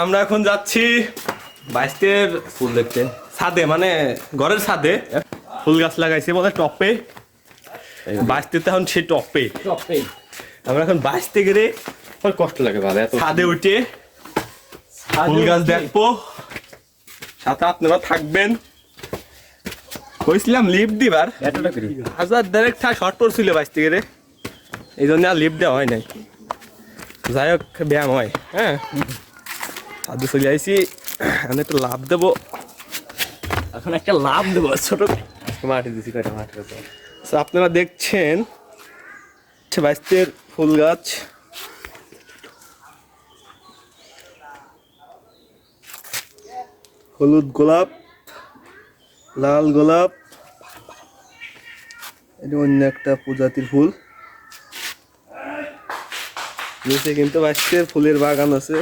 আমরা এখন যাচ্ছি বাইশটের ফুল দেখতে। ছাদে মানে ঘরের ছাদে। ফুল গাছ লাগাইছে মানে টপে। বাইশতে এখন সে টপে। টপে। আমরা এখন বাইশতে গেলে কষ্ট লাগে ভালো ছাদে উঠে ফুল গাছ দেখব। সাথে আপনারা থাকবেন। কইছিলাম লিফট দিবার। হাজার দেড়েক ঠা শর্ট পড়ছিল বাইশ থেকে রে এই জন্য আর লিফট দেওয়া হয় নাই। যাই হোক ব্যায়াম হয় হ্যাঁ? আদু চলে আইসি আমি একটু লাভ দেবো। এখন একটা লাভ দেবো ছোট। মাটি দিছি কয়টা মাটি So, আপনারা দেখছেন হচ্ছে বাইশতের ফুল গাছ। হলুদ গোলাপ লাল গোলাপ। এটা অন্য একটা প্রজাতির ফুল। নিচে কিন্তু বাইশতের ফুলের বাগান আছে।